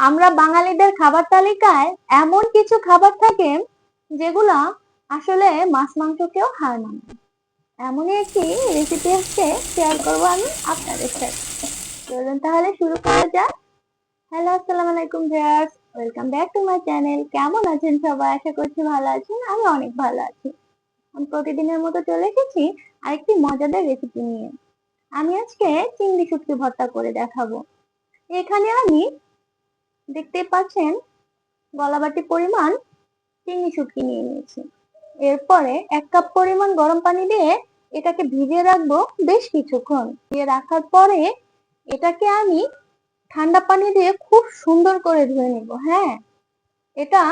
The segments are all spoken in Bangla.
আমরা বাঙালিদের খাবার তালিকায় এমন কিছু খাবার থাকে যেগুলা আসলে মাছ মাংসকেও হার মানায় এমনই একটি রেসিপি আজকে শেয়ার করব আমি আপনাদের সাথে। চলুন তাহলে শুরু করা যাক। হ্যালো আসসালামু আলাইকুম viewers welcome back to my channel কেমন আছেন সবাই? আশা করছি ভালো আছেন, আমি অনেক ভালো আছি। আমি প্রতিদিনের মতো চলে এসেছি আরেকটি মজাদার রেসিপি নিয়ে। আমি আজকে চিংড়ি শুটকি ভর্তা করে দেখাবো। এখানে আমি দেখতে পাচ্ছেন গলাবাটি পরিমাণ চিনি শুটকি নিয়ে নিয়েছি। এরপরে এক কাপ পরিমাণ গরম পানি দিয়ে এটাকে ভিজিয়ে রাখব বেশ কিছুক্ষণ। দিয়ে রাখার পরে এটাকে আমি ঠান্ডা পানি দিয়ে খুব সুন্দর করে ধুয়ে নিব হ্যাঁ? এটা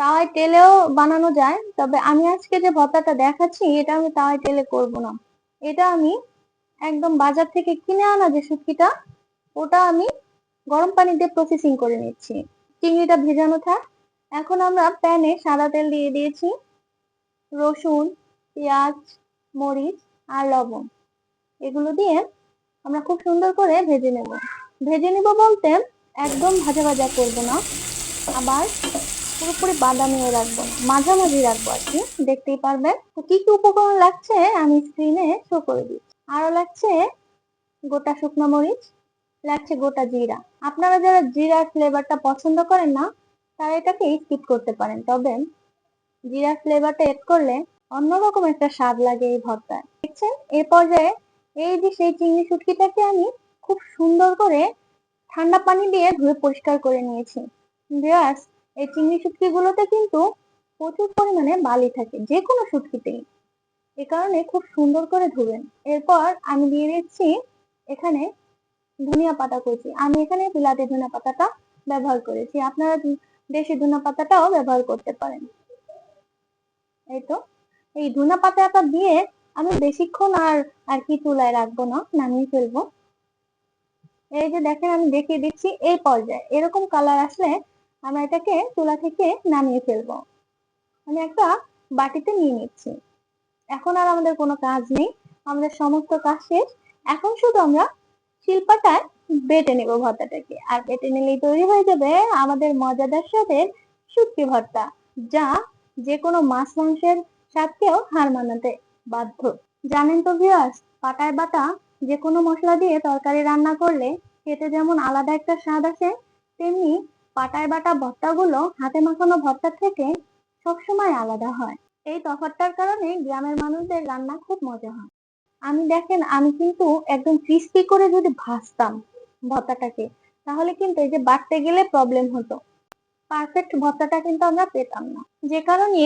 তাওয়ায় তেলেও বানানো যায়, তবে আমি আজকে যে ভর্তাটা দেখাচ্ছি, এটা আমি তাওয়ায় তেলে করব না। এটা আমি একদম বাজার থেকে কিনে আনা যে শুটকিটা ওটা আমি গরম পানি দিয়ে প্রসেসিং করে নিচ্ছি। চিংড়িটা ভেজানো থাক। এখন আমরা প্যানে সাদা তেল দিয়ে দিয়েছি। রসুন, পেঁয়াজ, মরিচ আর লবণ। এগুলো দিয়ে আমরা খুব সুন্দর করে ভেজে নেব। ভেজে নেব বলতে একদম ভাজা ভাজা করব না। আবার পুরোপুরি বাদামিও রাখব। মাঝামাঝি রাখব আর কি। দেখতেই পারবেন তো কি কি উপকরণ লাগছে আমি স্ক্রিনে শো করে দিচ্ছি। আরও লাগছে গোটা শুকনো মরিচ লাগছে গোটা জিরা। আপনারা যারা জিরার ফ্লেভারটা পছন্দ করেন না, তারা এটাকে স্কিপ করতে পারেন। তবে জিরার ফ্লেভারটা এড করলে অন্যরকম একটা স্বাদ লাগে এই ভর্তায়। দেখছেন? এই পর্যায়ে এই যে সেই চিংড়ি শুটকিটাকে আমি খুব সুন্দর করে ঠান্ডা পানি দিয়ে ধুয়ে পরিষ্কার করে নিয়েছি। বিয়াস, এই চিংড়ি শুটকি গুলোতে কিন্তু প্রচুর পরিমাণে বালি থাকে যে কোনো শুটকিতেই। এ কারণে খুব সুন্দর করে ধুবেন। এরপর আমি দিয়ে দিচ্ছি এখানে ধনিয়া পাতা কুচি। আমি এখানে বিলাতি ধনিয়া পাতাটা ব্যবহার করেছি। আপনারা দেশি ধনিয়া পাতাটাও ব্যবহার করতে পারেন। এই তো। এই ধনিয়া পাতাটা দিয়ে আমি বেশিক্ষণ আর আর কি চুলায় রাখব না, নামিয়ে ফেলব। এই যে দেখেন, আমি দেখিয়ে দিচ্ছি এই পর্যায়ে। এরকম কালার আসলে আমরা এটাকে চুলা থেকে নামিয়ে ফেলব। আমি একটা বাটিতে নিয়ে নিচ্ছি। এখন আর আমাদের কোনো কাজ নেই। আমাদের সমস্ত কাজ শেষ। এখন শুধু আমরা শিল্পাটায় বেটে নেব ভর্তাটাকে। আর বেটে নিলেই তৈরি হয়ে যাবে আমাদের মজাদার স্বাদের শুটকি ভর্তা, যা যে কোনো মাছ মাংসের স্বাদকেও হার মানাতে বাধ্য। জানেন তো ভিউয়ার্স পাটায় বাটা যে কোনো মশলা দিয়ে তরকারি রান্না করলে খেতে যেমন আলাদা একটা স্বাদ আসে, তেমনি পাটায় বাটা ভর্তাগুলো হাতে মাখানো ভর্তার থেকে সবসময় আলাদা হয়। এই তফাৎটার কারণে গ্রামের মানুষদের রান্না খুব মজা হয়। আমি দেখেন, আমি কিন্তু একদম ক্রিস্পি করে যদি ভাজতাম ভর্তাটাকে, তাহলে কিন্তু এই যে বাড়তে গেলে প্রবলেম হতো। পারফেক্ট ভর্তাটা কিন্তু আমরা পেতাম না। যে কারণে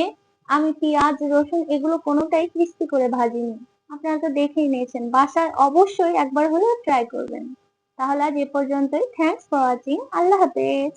আমি পেঁয়াজ, রসুন এগুলো কোনোটাই ক্রিস্পি করে ভাজিনি। আপনারা তো দেখেই নিয়েছেন, বাসায় অবশ্যই একবার হলেও ট্রাই করবেন। তাহলে আজ এ পর্যন্তই। থ্যাঙ্কস ফর ওয়াচিং আল্লাহ হাফেজ।